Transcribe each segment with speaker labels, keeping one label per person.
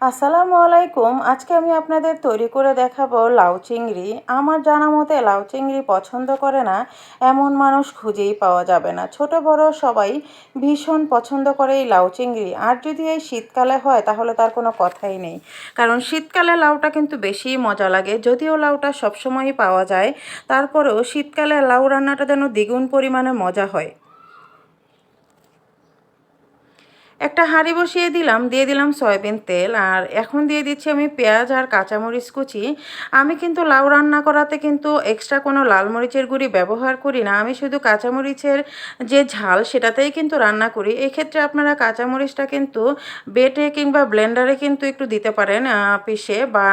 Speaker 1: আসসালামু আলাইকুম। আজকে আমি আপনাদের তৈরি করে দেখাবো লাউ চিংড়ি। আমার জানা মতে লাউ চিংড়ি পছন্দ করে না, এমন মানুষ খুঁজেই পাওয়া যাবে না। ছোট বড় সবাই ভীষণ পছন্দ করে এই লাউ চিংড়ি। আর যদি এই শীতকালে হয়, তাহলে তার কোনো কথাই নেই। কারণ শীতকালে লাউটা কিন্তু বেশি মজা লাগে। যদিও লাউটা সবসময়ই পাওয়া যায়, তারপরেও শীতকালে লাউ রান্নাটা যেন দ্বিগুণ পরিমাণে মজা হয়। একটা হাঁড়ি বসিয়ে দিলাম, দিয়ে দিলাম সয়াবিন তেল, আর এখন দিয়ে দিচ্ছি আমি পেঁয়াজ আর কাঁচামরিচ কুচি। আমি কিন্তু লাউ রান্না করাতে কিন্তু এক্সট্রা কোনো লাল মরিচের গুঁড়ি ব্যবহার করি না। আমি শুধু কাঁচামরিচের যে ঝাল সেটাতেই কিন্তু রান্না করি। এক্ষেত্রে আপনারা কাঁচামরিচটা কিন্তু বেটে কিংবা ব্লেন্ডারে কিন্তু একটু দিতে পারেন পিষে বা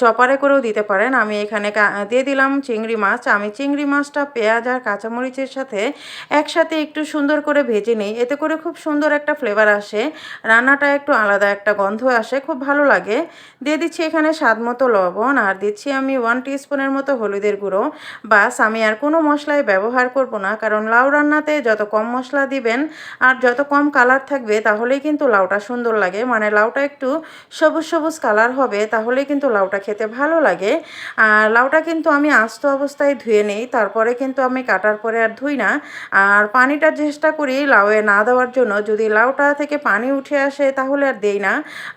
Speaker 1: চপারে করেও দিতে পারেন। আমি এখানে দিয়ে দিলাম চিংড়ি মাছ। আমি চিংড়ি মাছটা পেঁয়াজ আর কাঁচামরিচের সাথে একসাথে একটু সুন্দর করে ভেজে নিই। এতে করে খুব সুন্দর একটা ফ্লেভার ফ্লেভার আসে। রান্নাটা একটু আলাদা একটা গন্ধ আসে, খুব ভালো লাগে। দিয়ে দিচ্ছি এখানে স্বাদ মতো লবণ, আর দিচ্ছি আমি ওয়ান টিস্পুনের মতো হলুদের গুঁড়ো। বাস, আমি আর কোনো মশলাই ব্যবহার করব না, কারণ লাউ রান্নাতে যত কম মশলা দিবেন আর যত কম কালার থাকবে, তাহলেই কিন্তু লাউটা সুন্দর লাগে। মানে লাউটা একটু সবুজ সবুজ কালার হবে, তাহলেই কিন্তু লাউটা খেতে ভালো লাগে। আর লাউটা কিন্তু আমি আস্ত অবস্থায় ধুয়ে নেই, তারপরে কিন্তু আমি কাটার পরে আর ধুই না। আর পানিটা চেষ্টা করি লাউয়ে না দেওয়ার জন্য। যদি লাউটা থেকে পানি উঠে আসে তাহলে আর দেই না।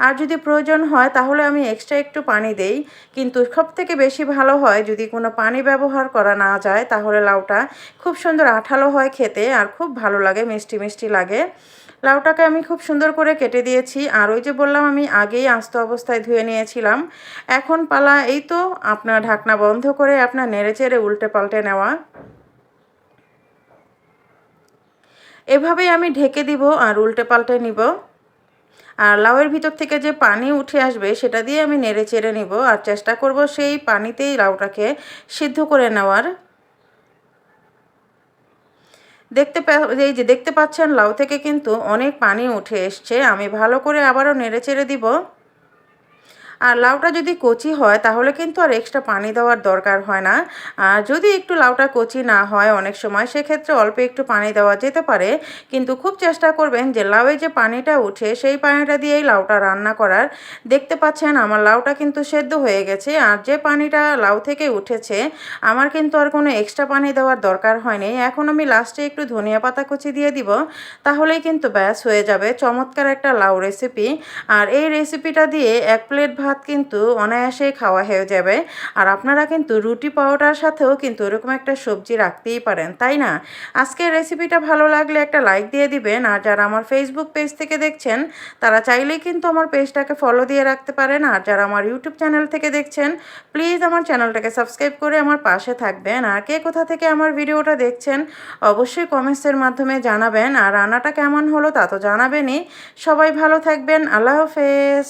Speaker 1: আর যদি প্রয়োজন হয় তাহলে আমি এক্সট্রা একটু পানি দেই। কিন্তু সব থেকে বেশি ভালো হয় যদি কোনো পানি ব্যবহার করা না যায় তাহলে লাউটা খুব সুন্দর আঠালো হয় খেতে আর খুব ভালো লাগে, মিষ্টি মিষ্টি লাগে। লাউটাকে আমি খুব সুন্দর করে কেটে দিয়েছি। আর ওই যে বললাম আমি আগেই আস্ত অবস্থায় ধুয়ে নিয়েছিলাম। এখন পালা, এই তো আপনার ঢাকনা বন্ধ করে আপনার নেড়ে চেড়ে উল্টে পাল্টে নেওয়া। এভাবেই আমি ঢেকে দিব আর উল্টে পাল্টে নিব। আর লাউয়ের ভিতর থেকে যে পানি উঠে আসবে, সেটা দিয়ে আমি নেড়ে চেড়ে নিব। আর চেষ্টা করব সেই পানিতেই লাউটাকে সিদ্ধ করে নেওয়ার। দেখতে এই যে দেখতে পাচ্ছেন, লাউ থেকে কিন্তু অনেক পানি উঠে এসছে। আমি ভালো করে আবারও নেড়ে চেড়ে দিব। আর লাউটা যদি কচি হয়, তাহলে কিন্তু আর এক্সট্রা পানি দেওয়ার দরকার হয় না। আর যদি একটু লাউটা কচি না হয় অনেক সময়, সেক্ষেত্রে অল্প একটু পানি দেওয়া যেতে পারে। কিন্তু খুব চেষ্টা করবেন যে লাউয়ে যে পানিটা উঠে, সেই পানিটা দিয়েই লাউটা রান্না করার। দেখতে পাচ্ছেন আমার লাউটা কিন্তু সেদ্ধ হয়ে গেছে। আর যে পানিটা লাউ থেকে উঠেছে, আমার কিন্তু আর কোনো এক্সট্রা পানি দেওয়ার দরকার হয়নি। এখন আমি লাস্টে একটু ধনিয়া পাতা কুচি দিয়ে দিব, তাহলেই কিন্তু ব্যাস হয়ে যাবে। চমৎকার একটা লাউ রেসিপি আর এই রেসিপিটা দিয়ে এক প্লেট ভাত কিন্তু অনায়াসেই খাওয়া হয়ে যাবে। আর আপনারা কিন্তু রুটি পাউডার সাথেও কিন্তু এরকম একটা সবজি রাখতেই পারেন, তাই না? আজকের রেসিপিটা ভালো লাগলে একটা লাইক দিয়ে দিবেন। আর যারা আমার ফেসবুক পেজ থেকে দেখছেন, তারা চাইলেই কিন্তু আমার পেজটাকে ফলো দিয়ে রাখতে পারেন। আর যারা আমার ইউটিউব চ্যানেল থেকে দেখছেন প্লিজ আমার চ্যানেলটাকে সাবস্ক্রাইব করে আমার পাশে থাকবেন। আর কে কোথা থেকে আমার ভিডিওটা দেখছেন, অবশ্যই কমেন্টসের মাধ্যমে জানাবেন। আর রান্নাটা কেমন হলো তা তো জানাবেনই। সবাই ভালো থাকবেন। আল্লাহ হাফেজ।